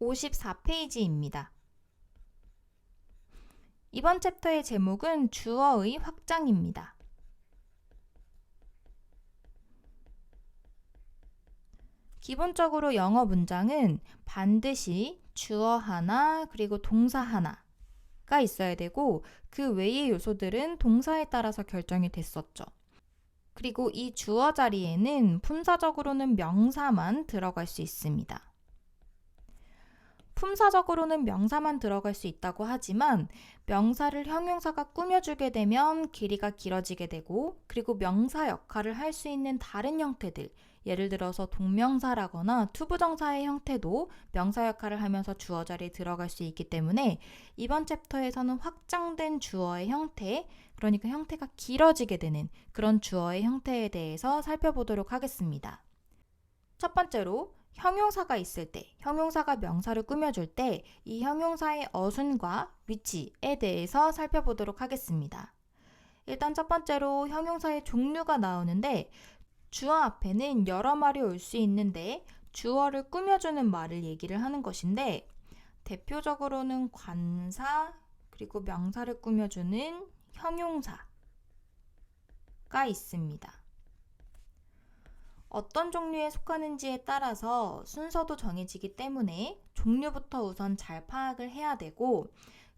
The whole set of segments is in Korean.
54페이지입니다. 이번 챕터의 제목은 주어의 확장입니다. 기본적으로 영어 문장은 반드시 주어 하나 그리고 동사 하나가 있어야 되고 그 외의 요소들은 동사에 따라서 결정이 됐었죠. 그리고 이 주어 자리에는 품사적으로는 명사만 들어갈 수 있습니다. 품사적으로는 명사만 들어갈 수 있다고 하지만 명사를 형용사가 꾸며주게 되면 길이가 길어지게 되고 그리고 명사 역할을 할 수 있는 다른 형태들 예를 들어서 동명사라거나 투부정사의 형태도 명사 역할을 하면서 주어 자리에 들어갈 수 있기 때문에 이번 챕터에서는 확장된 주어의 형태, 그러니까 형태가 길어지게 되는 그런 주어의 형태에 대해서 살펴보도록 하겠습니다. 첫 번째로 형용사가 있을 때, 형용사가 명사를 꾸며줄 때 이 형용사의 어순과 위치에 대해서 살펴보도록 하겠습니다. 일단 첫 번째로 형용사의 종류가 나오는데 주어 앞에는 여러 말이 올 수 있는데 주어를 꾸며주는 말을 얘기를 하는 것인데 대표적으로는 관사 그리고 명사를 꾸며주는 형용사가 있습니다. 어떤 종류에 속하는지에 따라서 순서도 정해지기 때문에 종류부터 우선 잘 파악을 해야 되고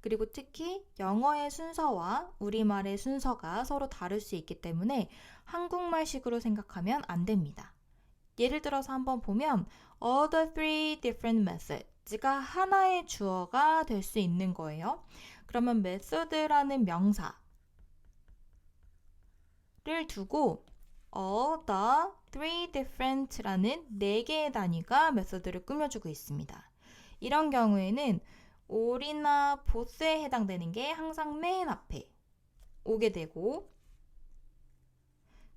그리고 특히 영어의 순서와 우리말의 순서가 서로 다를 수 있기 때문에 한국말식으로 생각하면 안 됩니다. 예를 들어서 한번 보면 all the three different methods가 하나의 주어가 될 수 있는 거예요. 그러면 method라는 명사를 두고 all the three different라는 네 개의 단위가 메소드를 꾸며주고 있습니다. 이런 경우에는 올이나 보스에 해당되는 게 항상 맨 앞에 오게 되고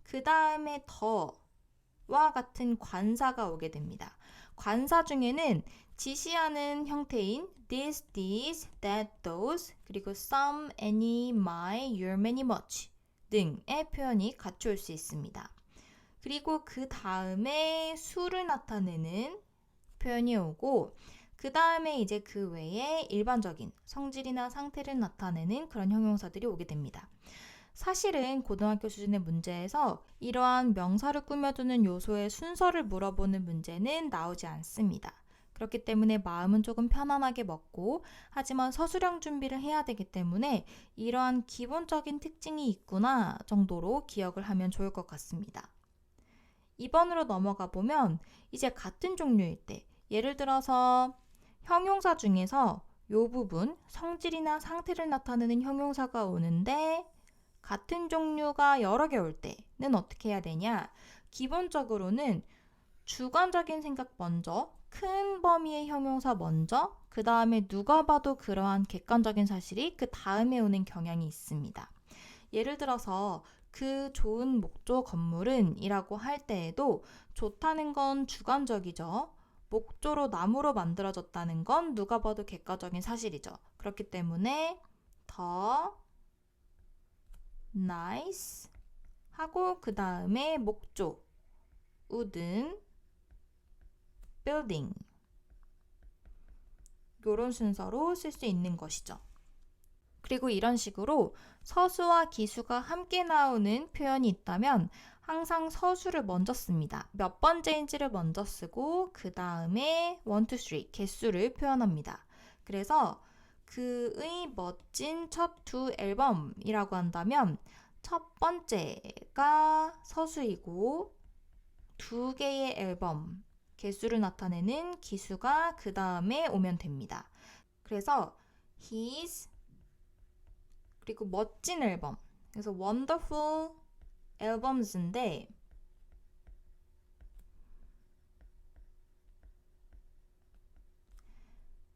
그 다음에 더와 같은 관사가 오게 됩니다. 관사 중에는 지시하는 형태인 this, these, that, those, 그리고 some, any, my, your, many, much 등의 표현이 같이 올수 있습니다. 그리고 그 다음에 수를 나타내는 표현이 오고 그 다음에 이제 그 외에 일반적인 성질이나 상태를 나타내는 그런 형용사들이 오게 됩니다. 사실은 고등학교 수준의 문제에서 이러한 명사를 꾸며주는 요소의 순서를 물어보는 문제는 나오지 않습니다. 그렇기 때문에 마음은 조금 편안하게 먹고 하지만 서술형 준비를 해야 되기 때문에 이러한 기본적인 특징이 있구나 정도로 기억을 하면 좋을 것 같습니다. 2번으로 넘어가 보면 이제 같은 종류일 때 예를 들어서 형용사 중에서 이 부분 성질이나 상태를 나타내는 형용사가 오는데 같은 종류가 여러 개 올 때는 어떻게 해야 되냐? 기본적으로는 주관적인 생각 먼저, 큰 범위의 형용사 먼저, 그 다음에 누가 봐도 그러한 객관적인 사실이 그 다음에 오는 경향이 있습니다. 예를 들어서 그 좋은 목조 건물은 이라고 할 때에도 좋다는 건 주관적이죠. 목조로 나무로 만들어졌다는 건 누가 봐도 객관적인 사실이죠. 그렇기 때문에 더 nice 하고 그 다음에 목조 wooden building 이런 순서로 쓸 수 있는 것이죠. 그리고 이런 식으로 서수와 기수가 함께 나오는 표현이 있다면 항상 서수를 먼저 씁니다. 몇 번째인지를 먼저 쓰고 그 다음에 1, 2, 3 개수를 표현합니다. 그래서 그의 멋진 첫 두 앨범이라고 한다면 첫 번째가 서수이고 두 개의 앨범 개수를 나타내는 기수가 그 다음에 오면 됩니다. 그래서 his 그리고 멋진 앨범 그래서 wonderful albums인데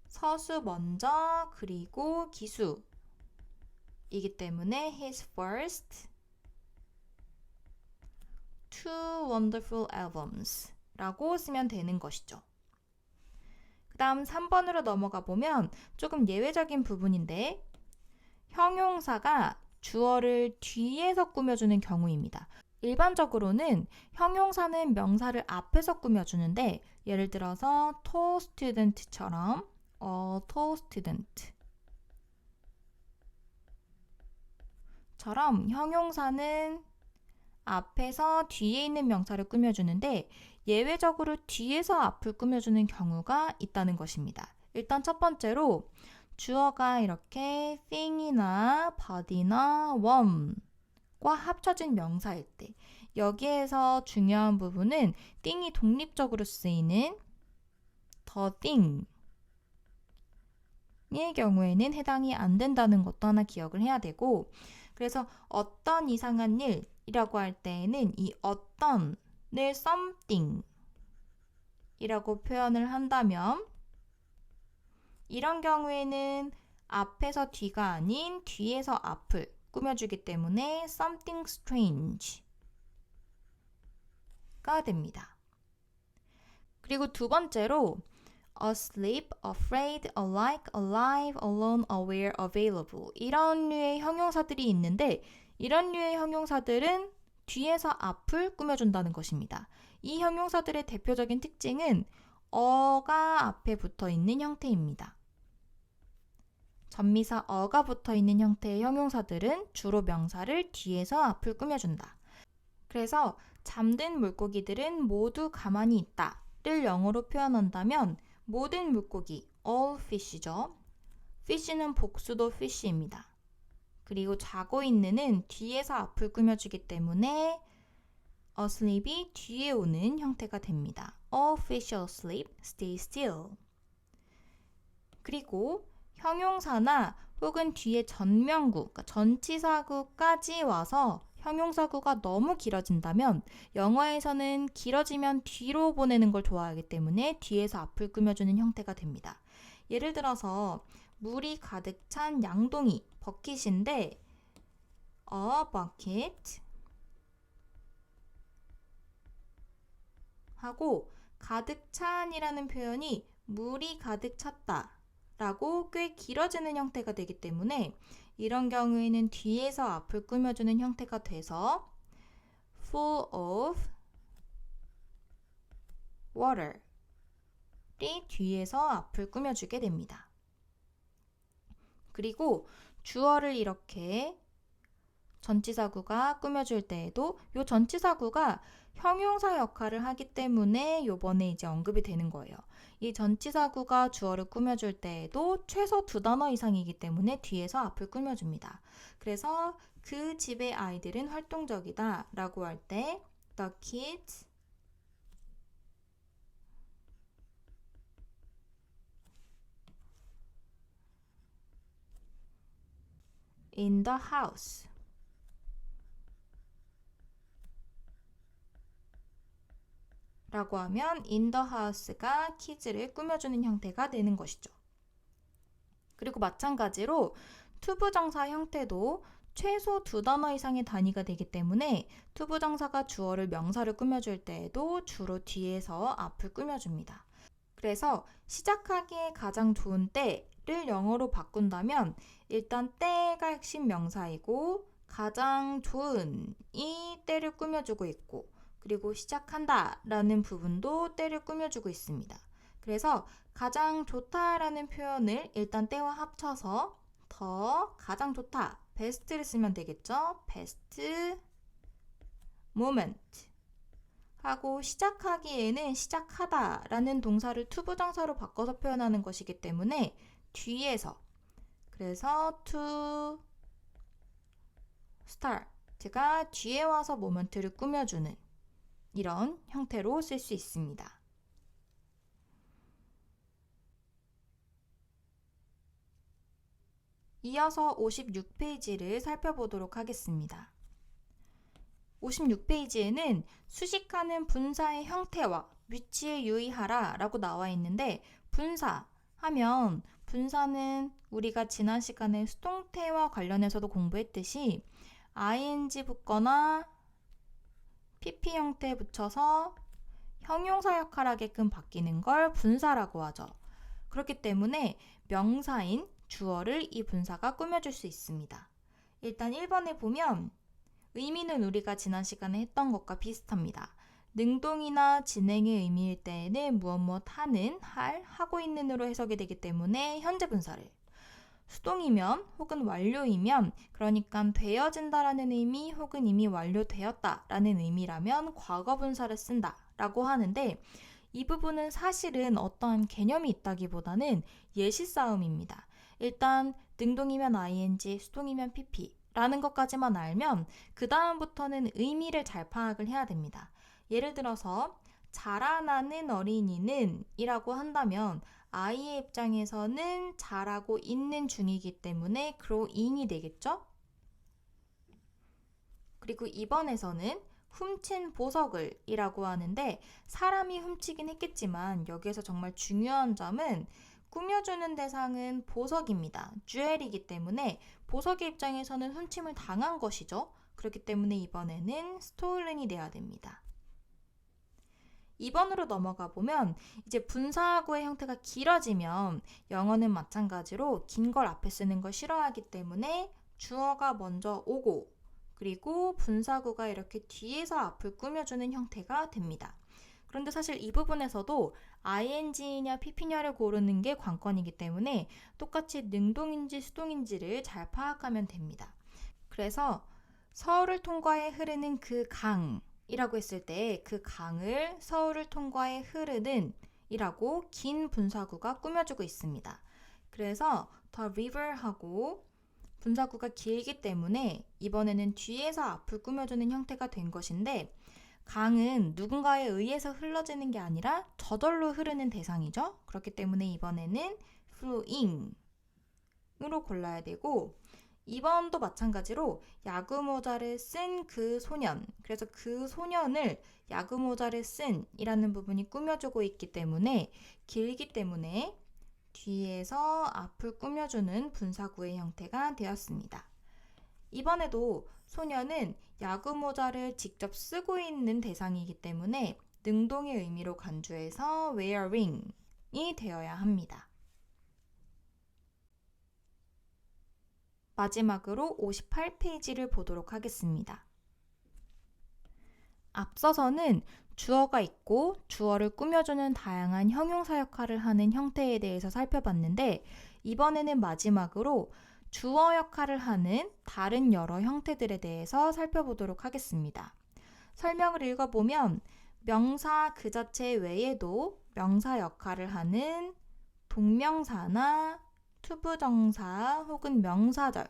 서수 먼저 그리고 기수 이기 때문에 his first two wonderful albums 라고 쓰면 되는 것이죠. 그 다음 3번으로 넘어가 보면 조금 예외적인 부분인데 형용사가 주어를 뒤에서 꾸며주는 경우입니다. 일반적으로는 형용사는 명사를 앞에서 꾸며주는데 예를 들어서 tall student처럼 a tall student 처럼 형용사는 앞에서 뒤에 있는 명사를 꾸며주는데 예외적으로 뒤에서 앞을 꾸며주는 경우가 있다는 것입니다. 일단 첫 번째로 주어가 이렇게 thing이나 body나 worm과 합쳐진 명사일 때 여기에서 중요한 부분은 thing이 독립적으로 쓰이는 the thing 의 경우에는 해당이 안 된다는 것도 하나 기억을 해야 되고 그래서 어떤 이상한 일이라고 할 때에는 이 어떤 을 something 이라고 표현을 한다면 이런 경우에는 앞에서 뒤가 아닌 뒤에서 앞을 꾸며주기 때문에 something strange 가 됩니다. 그리고 두 번째로 asleep, afraid, alike, alive, alone, aware, available 이런 류의 형용사들이 있는데 이런 류의 형용사들은 뒤에서 앞을 꾸며준다는 것입니다. 이 형용사들의 대표적인 특징은 어가 앞에 붙어 있는 형태입니다. 전미사 어가 붙어 있는 형태의 형용사들은 주로 명사를 뒤에서 앞을 꾸며준다. 그래서 잠든 물고기들은 모두 가만히 있다를 영어로 표현한다면 모든 물고기 all fish죠. fish는 복수도 fish입니다. 그리고 자고 있는은 뒤에서 앞을 꾸며주기 때문에 asleep이 뒤에 오는 형태가 됩니다. All fish asleep, stay still. 그리고 형용사나 혹은 뒤에 전명구, 그러니까 전치사구까지 와서 형용사구가 너무 길어진다면 영어에서는 길어지면 뒤로 보내는 걸 좋아하기 때문에 뒤에서 앞을 꾸며주는 형태가 됩니다. 예를 들어서 물이 가득 찬 양동이 버킷인데 a bucket 하고 가득 찬이라는 표현이 물이 가득 찼다 라고 꽤 길어지는 형태가 되기 때문에 이런 경우에는 뒤에서 앞을 꾸며주는 형태가 돼서 full of water 이 뒤에서 앞을 꾸며주게 됩니다. 그리고 주어를 이렇게 전치사구가 꾸며줄 때에도 이 전치사구가 형용사 역할을 하기 때문에 요번에 이제 언급이 되는 거예요. 이 전치사구가 주어를 꾸며줄 때에도 최소 두 단어 이상이기 때문에 뒤에서 앞을 꾸며줍니다. 그래서 그 집의 아이들은 활동적이다 라고 할 때 the kids in the house 라고 하면 in the house가 키즈를 꾸며주는 형태가 되는 것이죠. 그리고 마찬가지로 투부정사 형태도 최소 두 단어 이상의 단위가 되기 때문에 투부정사가 주어를 명사를 꾸며줄 때에도 주로 뒤에서 앞을 꾸며줍니다. 그래서 시작하기에 가장 좋은 때 를 영어로 바꾼다면 일단 때가 핵심 명사이고 가장 좋은 이 때를 꾸며주고 있고 그리고 시작한다 라는 부분도 때를 꾸며주고 있습니다. 그래서 가장 좋다라는 표현을 일단 때와 합쳐서 더 가장 좋다 베스트를 쓰면 되겠죠. 베스트 moment 하고 시작하기에는 시작하다 라는 동사를 투부정사로 바꿔서 표현하는 것이기 때문에 뒤에서 그래서 to start가 뒤에 와서 모멘트를 꾸며주는 이런 형태로 쓸 수 있습니다. 이어서 56페이지를 살펴보도록 하겠습니다. 56페이지에는 수식하는 분사의 형태와 위치에 유의하라 라고 나와 있는데 분사 하면 분사는 우리가 지난 시간에 수동태와 관련해서도 공부했듯이 ing 붙거나 pp 형태에 붙여서 형용사 역할 하게끔 바뀌는 걸 분사라고 하죠. 그렇기 때문에 명사인 주어를 이 분사가 꾸며줄 수 있습니다. 일단 1번에 보면 의미는 우리가 지난 시간에 했던 것과 비슷합니다. 능동이나 진행의 의미일 때에는 무엇 무엇 하는, 할, 하고 있는으로 해석이 되기 때문에 현재 분사를 수동이면 혹은 완료이면 그러니까 되어진다라는 의미 혹은 이미 완료되었다라는 의미라면 과거 분사를 쓴다라고 하는데 이 부분은 사실은 어떠한 개념이 있다기보다는 예시 싸움입니다. 일단 능동이면 ing, 수동이면 pp 라는 것까지만 알면 그 다음부터는 의미를 잘 파악을 해야 됩니다. 예를 들어서 자라나는 어린이는 이라고 한다면 아이의 입장에서는 자라고 있는 중이기 때문에 growing이 되겠죠? 그리고 이번에서는 훔친 보석을 이라고 하는데 사람이 훔치긴 했겠지만 여기에서 정말 중요한 점은 꾸며주는 대상은 보석입니다. 주엘이기 때문에 보석의 입장에서는 훔침을 당한 것이죠. 그렇기 때문에 이번에는 스토른이 돼야 됩니다. 2번으로 넘어가 보면 이제 분사구의 형태가 길어지면 영어는 마찬가지로 긴 걸 앞에 쓰는 걸 싫어하기 때문에 주어가 먼저 오고 그리고 분사구가 이렇게 뒤에서 앞을 꾸며주는 형태가 됩니다. 그런데 사실 이 부분에서도 ing냐 pp냐를 고르는 게 관건이기 때문에 똑같이 능동인지 수동인지를 잘 파악하면 됩니다. 그래서 서울을 통과해 흐르는 그 강 이라고 했을 때 그 강을 서울을 통과해 흐르는 이라고 긴 분사구가 꾸며주고 있습니다. 그래서 the river하고 분사구가 길기 때문에 이번에는 뒤에서 앞을 꾸며주는 형태가 된 것인데 강은 누군가에 의해서 흘러지는 게 아니라 저절로 흐르는 대상이죠. 그렇기 때문에 이번에는 flowing으로 골라야 되고 2번도 마찬가지로 야구 모자를 쓴 그 소년. 그래서 그 소년을 야구 모자를 쓴 이라는 부분이 꾸며주고 있기 때문에 길기 때문에 뒤에서 앞을 꾸며주는 분사구의 형태가 되었습니다. 이번에도 소녀는 야구 모자를 직접 쓰고 있는 대상이기 때문에 능동의 의미로 간주해서 wearing이 되어야 합니다. 마지막으로 58페이지를 보도록 하겠습니다. 앞서서는 주어가 있고 주어를 꾸며주는 다양한 형용사 역할을 하는 형태에 대해서 살펴봤는데 이번에는 마지막으로 주어 역할을 하는 다른 여러 형태들에 대해서 살펴보도록 하겠습니다. 설명을 읽어보면 명사 그 자체 외에도 명사 역할을 하는 동명사나 투부정사 혹은 명사절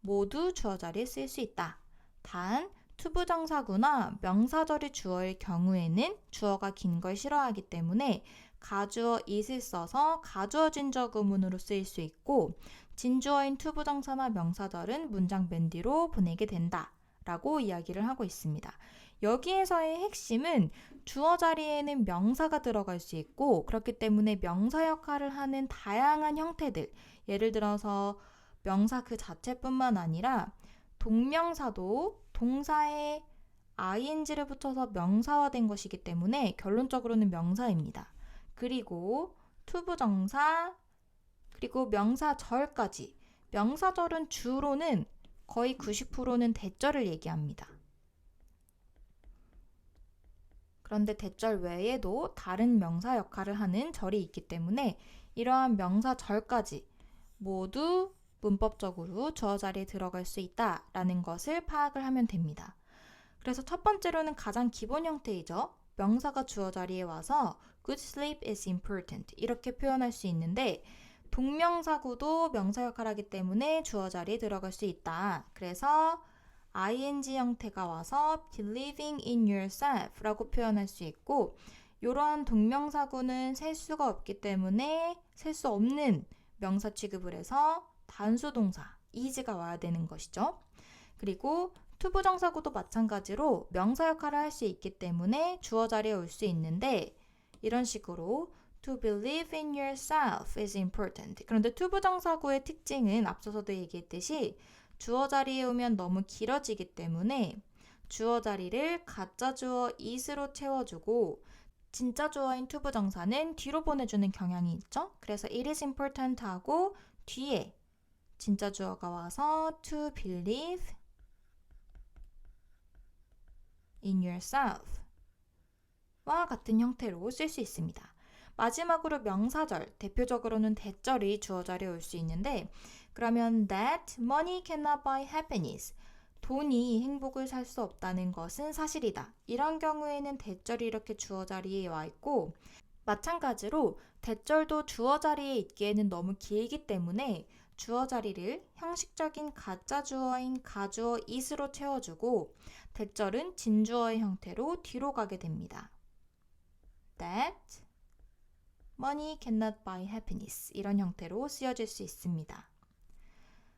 모두 주어 자리에 쓸수 있다. 단 투부정사구나 명사절이 주어일 경우에는 주어가 긴 걸 싫어하기 때문에 가주어 it을 써서 가주어 진저 구문으로 쓰일 수 있고 진주어인 투부정사나 명사절은 문장 맨 뒤로 보내게 된다. 라고 이야기를 하고 있습니다. 여기에서의 핵심은 주어 자리에는 명사가 들어갈 수 있고 그렇기 때문에 명사 역할을 하는 다양한 형태들 예를 들어서 명사 그 자체뿐만 아니라 동명사도 동사에 ing를 붙여서 명사화된 것이기 때문에 결론적으로는 명사입니다. 그리고 투부정사 그리고 명사절까지 명사절은 주로는 거의 90%는 대절을 얘기합니다. 그런데 대절 외에도 다른 명사 역할을 하는 절이 있기 때문에 이러한 명사 절까지 모두 문법적으로 주어 자리에 들어갈 수 있다라는 것을 파악을 하면 됩니다. 그래서 첫 번째로는 가장 기본 형태이죠. 명사가 주어 자리에 와서 good sleep is important 이렇게 표현할 수 있는데 동명사구도 명사 역할을 하기 때문에 주어 자리에 들어갈 수 있다. 그래서 ing 형태가 와서 believing in yourself 라고 표현할 수 있고 이러한 동명사구는 셀 수가 없기 때문에 셀 수 없는 명사 취급을 해서 단수 동사 is가 와야 되는 것이죠. 그리고 투부정사구도 마찬가지로 명사 역할을 할 수 있기 때문에 주어 자리에 올 수 있는데 이런 식으로 to believe in yourself is important. 그런데 투부정사구의 특징은 앞서서도 얘기했듯이 주어 자리에 오면 너무 길어지기 때문에 주어 자리를 가짜 주어 is로 채워주고 진짜 주어인 투부정사는 뒤로 보내주는 경향이 있죠. 그래서 it is important 하고 뒤에 진짜 주어가 와서 to believe in yourself 와 같은 형태로 쓸 수 있습니다. 마지막으로 명사절, 대표적으로는 대절이 주어 자리에 올 수 있는데 그러면 that money cannot buy happiness 돈이 행복을 살 수 없다는 것은 사실이다. 이런 경우에는 대절이 이렇게 주어 자리에 와 있고 마찬가지로 대절도 주어 자리에 있기에는 너무 길기 때문에 주어 자리를 형식적인 가짜 주어인 가주어 is로 채워주고 대절은 진주어의 형태로 뒤로 가게 됩니다. That money cannot buy happiness 이런 형태로 쓰여질 수 있습니다.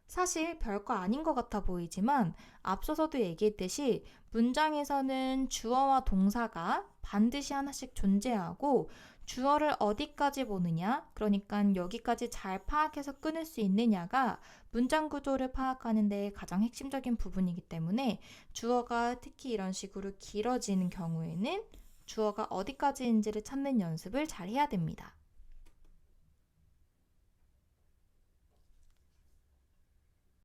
사실 별거 아닌 것 같아 보이지만 앞서서도 얘기했듯이 문장에서는 주어와 동사가 반드시 하나씩 존재하고 주어를 어디까지 보느냐, 그러니까 여기까지 잘 파악해서 끊을 수 있느냐가 문장 구조를 파악하는 데 가장 핵심적인 부분이기 때문에 주어가 특히 이런 식으로 길어지는 경우에는 주어가 어디까지인지를 찾는 연습을 잘 해야 됩니다.